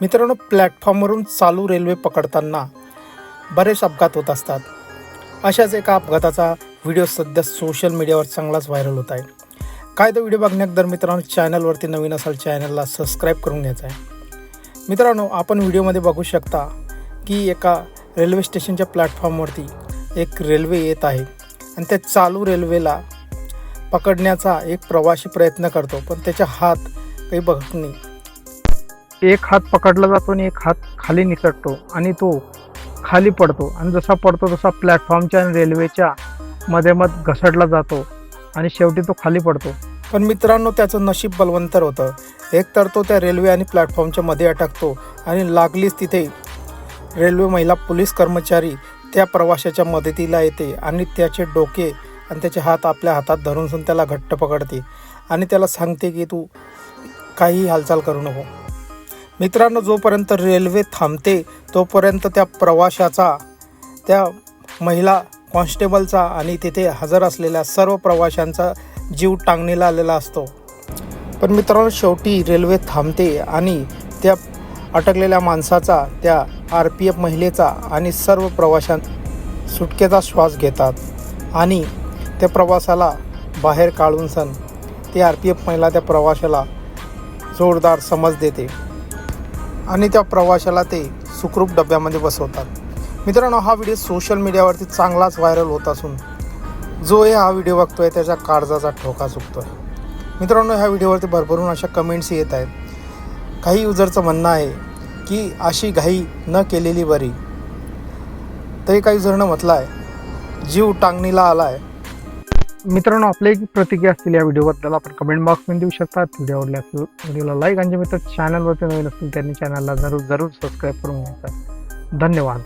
मित्रांनो प्लॅटफॉर्मवरून चालू रेल्वे पकडताना बरेच अपघात होत असतात. अशाच एका अपघाताचा व्हिडिओ सध्या सोशल मीडियावर चांगलाच व्हायरल होत आहे. काय तो व्हिडिओ बघण्याअगोदर मित्रांनो चॅनलवरती नवीन असाल चॅनलला सबस्क्राईब करून घ्यायचा आहे. मित्रांनो आपण व्हिडिओमध्ये बघू शकता की एका रेल्वे स्टेशनच्या प्लॅटफॉर्मवरती एक रेल्वे येत आहे आणि त्या चालू रेल्वेला पकडण्याचा एक प्रवासी प्रयत्न करतो पण त्याच्या हात काही बघत नाही. एक हात पकडला जातो आणि एक हात खाली निसटतो आणि तो खाली पडतो. आणि जसा पडतो तसा प्लॅटफॉर्मच्या आणि रेल्वेच्या मध्ये मध घसरला जातो आणि शेवटी तो खाली पडतो. पण मित्रांनो त्याचं नशीब बलवंतर होतं. एक तर तो त्या रेल्वे आणि प्लॅटफॉर्मच्या मध्ये अटकतो आणि लागलीच तिथे रेल्वे महिला पोलीस कर्मचारी त्या प्रवाशाच्या मदतीला येते आणि त्याचे डोके आणि त्याचे हात आपल्या हातात धरून त्याला घट्ट पकडते आणि त्याला सांगते की तू काहीही हालचाल करू नको. मित्रांनो जोपर्यंत रेल्वे थांबते तोपर्यंत त्या प्रवाशाचा त्या महिला कॉन्स्टेबलचा आणि तिथे हजर असलेल्या सर्व प्रवाशांचा जीव टांगणीला आलेला असतो. पण मित्रांनो शेवटी रेल्वे थांबते आणि त्या अटकलेल्या माणसाचा त्या आर पी एफ महिलेचा आणि सर्व प्रवाशां सुटकेचा श्वास घेतात आणि त्या प्रवासाला बाहेर काढून सण ती आर पी एफ महिला त्या प्रवाशाला जोरदार समज देते. आणि त्या प्रवाशाला ते सुखरूप डब्यामध्ये बसवतात. मित्रांनो हा व्हिडिओ सोशल मीडियावरती चांगलाच व्हायरल होत असून जो हे हा व्हिडिओ बघतोय त्याच्या काळजाचा ठोका चुकतो आहे मित्रांनो ह्या व्हिडिओवरती भरभरून अशा कमेंट्स येत आहेत. काही युजरचं म्हणणं आहे की अशी घाई न केलेली बरी. तरी काही युजरनं म्हटलं आहे जीव टांगणीला आला आहे मित्रांनो आपल्या एक प्रतिक्रिया असतील या व्हिडिओबद्दल आपण कमेंट बॉक्समध्ये देऊ शकता. व्हिडिओ आवडल्यास व्हिडिओला लाईक आणि जे मित्र चॅनलवरती नवीन असतील त्यांनी चॅनलला जरूर जरूर सबस्क्राईब करून घ्यायचा धन्यवाद.